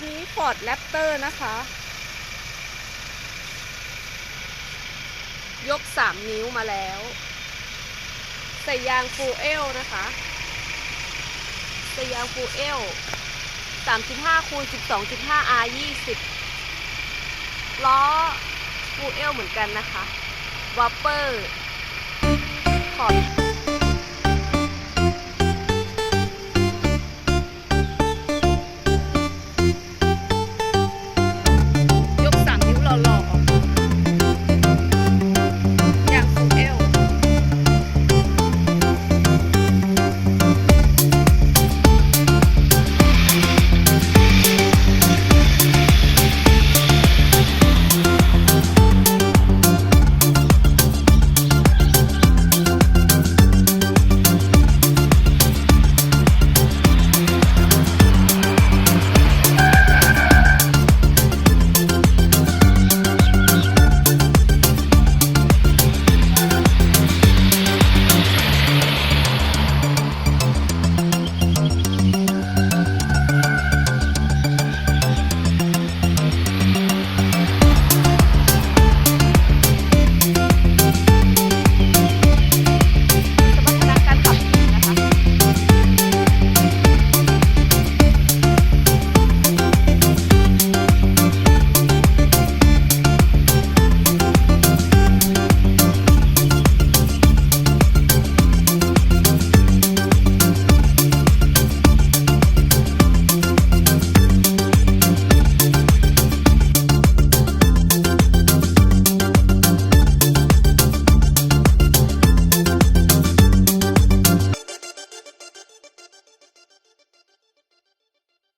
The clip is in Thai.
นนี้ Ford Raptor นะคะ ยก 3 นิ้วมาแล้ว ใส่ยางฟูเอลนะคะ ใส่ยางฟูเอล3.5คูณ12.5 R 20ล้อฟูเอลเหมือนกันนะคะวัปเปอร์ขอบ